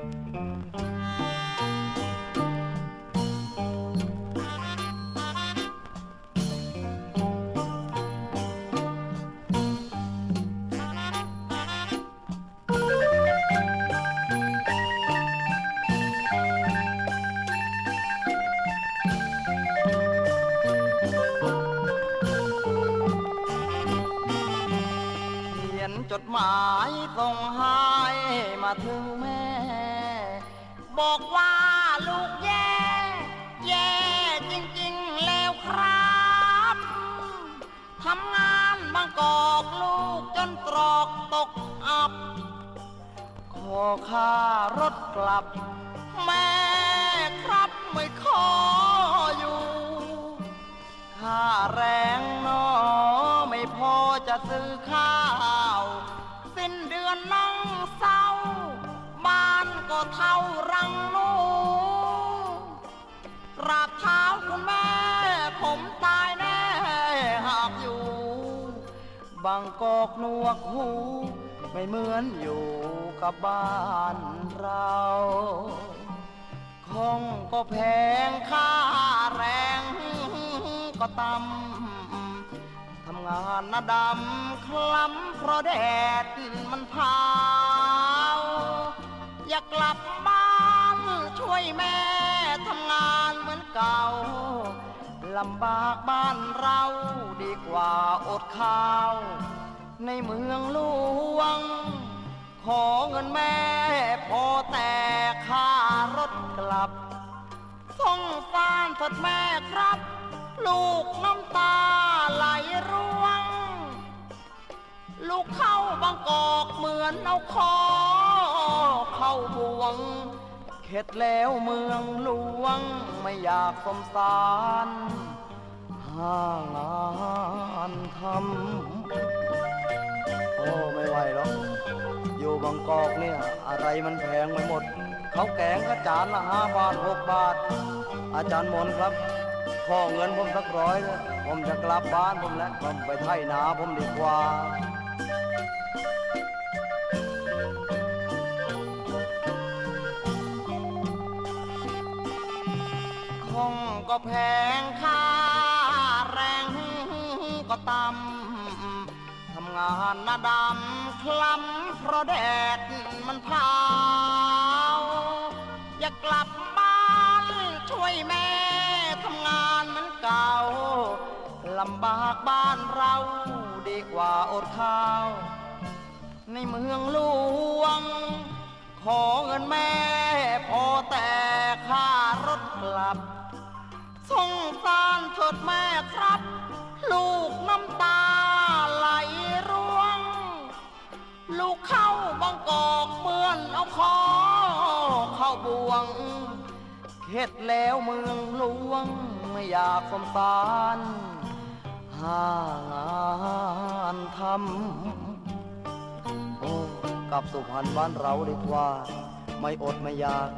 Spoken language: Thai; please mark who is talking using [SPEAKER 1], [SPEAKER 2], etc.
[SPEAKER 1] Thank you. หมายส่งให้มาถึงแม่ บอกว่าลูกแย่ แย่จริงๆแล้วครับทำงานบางกอกลูกจนตรอกตกอับ ขอค่ารถกลับ แม่ครับไม่ขออยู่ค่าแรงนอไม่พอจะซื้อข้าว สิ้นเดือนนั่งเศร้า บ้านก็เท่ารังนูกราบเท้าคุณแม่ ผมตายแน่หากอยู่ บางกอกนวกหู ไม่เหมือนอยู่กับบ้านเราคงก็แพงค่าแรงก็ต่ำ งานนะดำคล้ำเพราะแดดมันเผาอยากกลับบ้านช่วยแม่ทำงานเหมือนเก่าลำบากบ้านเราดีกว่าอดข้าว ในเมืองหลวง ขอเงินแม่พอแต่ค่ารถกลับ ส่งสารเถิดแม่ครับ ลูกน้ำตาไหลร่วง ลูกเข้าบางกอกเหมือนเอาคอเข้าบ่วง เข็ดแล้วเมืองหลวงไม่อยากสมสารหางานทำโอ้ไม่ไหวหรอกอยู่บางกอกเนี่ย อะไรมันแพงไปหมด เขาแกงก็จานละห้าบาทหกบาท อาจารย์มนครับ ขอเงินผมสักร้อยลยผมจะกลับบ้านผมแล้วผมไปไถนาผมดีกว่าคงก็แพงค่าแรงก็ต่ำทำงานหน้าดำคล้ำเพราะแดดมันเผาอยากกลับ ลำบากบ้านเราดีกว่าอดข้าว ในเมืองหลวง ขอเงินแม่พอแต่ค่ารถกลับสงสารเถิดแม่ครับ ลูกน้ำตาไหลร่วง ลูกเข้าบางกอกเมื่อนเอาคอเข้าบ่วงเข็ดแล้วเมืองหลวงไม่อยากสมสาร หางานทำโอ้กับสุพรรณบ้านเราดีกว่า ไม่อดไม่อยาก